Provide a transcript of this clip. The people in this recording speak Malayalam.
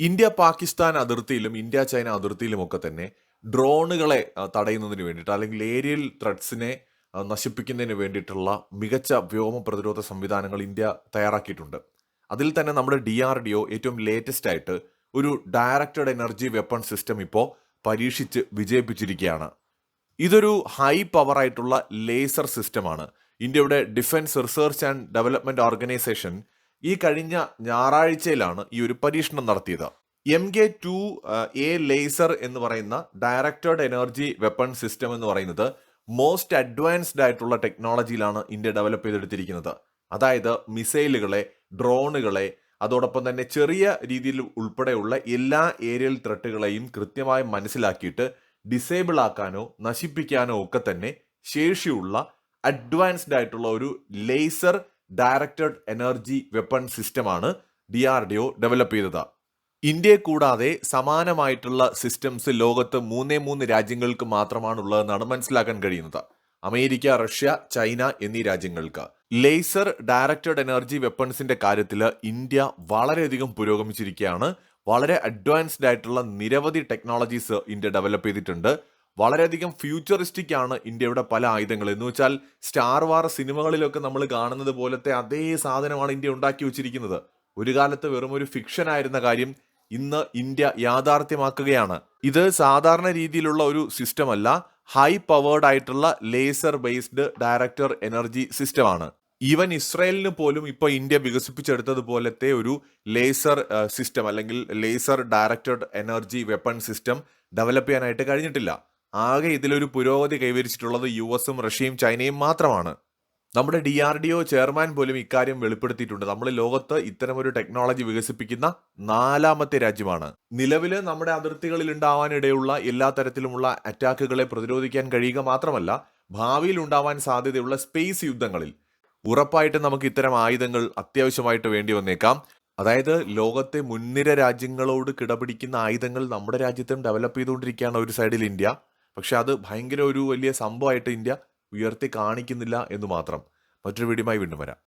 ഇന്ത്യ പാകിസ്ഥാൻ അതിർത്തിയിലും ഇന്ത്യ ചൈന അതിർത്തിയിലും ഒക്കെ തന്നെ ഡ്രോണുകളെ തടയുന്നതിന് വേണ്ടിയിട്ട് അല്ലെങ്കിൽ ഏരിയൽ ത്രെഡ്സിനെ നശിപ്പിക്കുന്നതിന് വേണ്ടിയിട്ടുള്ള മികച്ച വ്യോമ പ്രതിരോധ സംവിധാനങ്ങൾ ഇന്ത്യ തയ്യാറാക്കിയിട്ടുണ്ട്. അതിൽ തന്നെ നമ്മുടെ ഡി ആർ ഡി ഒ ഏറ്റവും ലേറ്റസ്റ്റ് ആയിട്ട് ഒരു ഡയറക്റ്റഡ് എനർജി വെപ്പൺ സിസ്റ്റം ഇപ്പോൾ പരീക്ഷിച്ച് വിജയിപ്പിച്ചിരിക്കുകയാണ്. ഇതൊരു ഹൈ പവർ ആയിട്ടുള്ള ലേസർ സിസ്റ്റമാണ് ഇന്ത്യയുടെ defence research and development organisation ഈ കഴിഞ്ഞ ഞായറാഴ്ചയിലാണ് ഈ ഒരു പരീക്ഷണം നടത്തിയത്. M K two A laser എന്ന് പറയുന്ന ഡയറക്റ്റഡ് എനർജി വെപ്പൺ സിസ്റ്റം എന്ന് പറയുന്നത് മോസ്റ്റ് അഡ്വാൻസ്ഡ് ആയിട്ടുള്ള ടെക്നോളജിയിലാണ് ഇന്ത്യ ഡെവലപ്പ് ചെയ്തെടുത്തിരിക്കുന്നത്. അതായത് മിസൈലുകളെ ഡ്രോണുകളെ അതോടൊപ്പം തന്നെ ചെറിയ രീതിയിൽ ഉൾപ്പെടെയുള്ള എല്ലാ ഏരിയൽ ത്രെട്ടുകളെയും കൃത്യമായി മനസ്സിലാക്കിയിട്ട് ഡിസേബിൾ ആക്കാനോ നശിപ്പിക്കാനോ ഒക്കെ തന്നെ ശേഷിയുള്ള അഡ്വാൻസ്ഡ് ആയിട്ടുള്ള ഒരു ലേസർ ഡയറക്റ്റഡ് എനർജി വെപ്പൺ സിസ്റ്റമാണ് D R D O develop ചെയ്തത്. ഇന്ത്യയെ കൂടാതെ സമാനമായിട്ടുള്ള സിസ്റ്റംസ് ലോകത്ത് മൂന്നേ മൂന്ന് രാജ്യങ്ങൾക്ക് മാത്രമാണ് ഉള്ളതെന്നാണ് മനസ്സിലാക്കാൻ കഴിയുന്നത്. അമേരിക്ക റഷ്യ ചൈന എന്നീ രാജ്യങ്ങൾക്ക്. ലേസർ ഡയറക്റ്റഡ് എനർജി വെപ്പൺസിന്റെ കാര്യത്തിൽ ഇന്ത്യ വളരെയധികം പുരോഗമിച്ചിരിക്കുകയാണ്. വളരെ അഡ്വാൻസ്ഡ് ആയിട്ടുള്ള നിരവധി ടെക്നോളജീസ് ഇന്ത്യ ഡെവലപ്പ് ചെയ്തിട്ടുണ്ട്. വളരെയധികം ഫ്യൂച്ചറിസ്റ്റിക് ആണ് ഇന്ത്യയുടെ പല ആയുധങ്ങൾ. എന്ന് വെച്ചാൽ സ്റ്റാർ വാർ സിനിമകളിലൊക്കെ നമ്മൾ കാണുന്നത് പോലത്തെ അതേ സാധനമാണ് ഇന്ത്യ ഉണ്ടാക്കി വെച്ചിരിക്കുന്നത്. ഒരു കാലത്ത് വെറും ഒരു ഫിക്ഷൻ ആയിരുന്ന കാര്യം ഇന്ന് ഇന്ത്യ യാഥാർത്ഥ്യമാക്കുകയാണ്. ഇത് സാധാരണ രീതിയിലുള്ള ഒരു സിസ്റ്റം അല്ല ഹൈ പവേർഡ് ആയിട്ടുള്ള ലേസർ ബേസ്ഡ് ഡയറക്ടർ എനർജി സിസ്റ്റമാണ് ഈവൻ ഇസ്രയേലിന് പോലും ഇപ്പോൾ ഇന്ത്യ വികസിപ്പിച്ചെടുത്തതുപോലത്തെ ഒരു ലേസർ സിസ്റ്റം അല്ലെങ്കിൽ laser directed energy weapon system develop ചെയ്യാനായിട്ട് കഴിഞ്ഞിട്ടില്ല. ആകെ ഇതിലൊരു പുരോഗതി കൈവരിച്ചിട്ടുള്ളത് യു എസും റഷ്യയും ചൈനയും മാത്രമാണ്. നമ്മുടെ D R D O chairman പോലും ഇക്കാര്യം വെളിപ്പെടുത്തിയിട്ടുണ്ട്. നമ്മൾ ലോകത്ത് ഇത്തരമൊരു ടെക്നോളജി വികസിപ്പിക്കുന്ന നാലാമത്തെ രാജ്യമാണ്. നിലവിൽ നമ്മുടെ അതിർത്തികളിൽ ഉണ്ടാവാനിടയുള്ള എല്ലാ തരത്തിലുമുള്ള അറ്റാക്കുകളെ പ്രതിരോധിക്കാൻ കഴിയുക മാത്രമല്ല ഭാവിയിൽ ഉണ്ടാവാൻ സാധ്യതയുള്ള സ്പേസ് യുദ്ധങ്ങളിൽ ഉറപ്പായിട്ട് നമുക്ക് ഇത്തരം ആയുധങ്ങൾ അത്യാവശ്യമായിട്ട് വേണ്ടി വന്നേക്കാം. അതായത് ലോകത്തെ മുൻനിര രാജ്യങ്ങളോട് കിടപിടിക്കുന്ന ആയുധങ്ങൾ നമ്മുടെ രാജ്യത്തും ഡെവലപ്പ് ചെയ്തുകൊണ്ടിരിക്കുകയാണ് ഒരു സൈഡിൽ ഇന്ത്യ. പക്ഷെ അത് ഭയങ്കര ഒരു വലിയ സംഭവമായിട്ട് ഇന്ത്യ ഉയർത്തി കാണിക്കുന്നില്ല എന്ന് മാത്രം. മറ്റൊരു വീഡിയോമായി വീണ്ടും വരാം.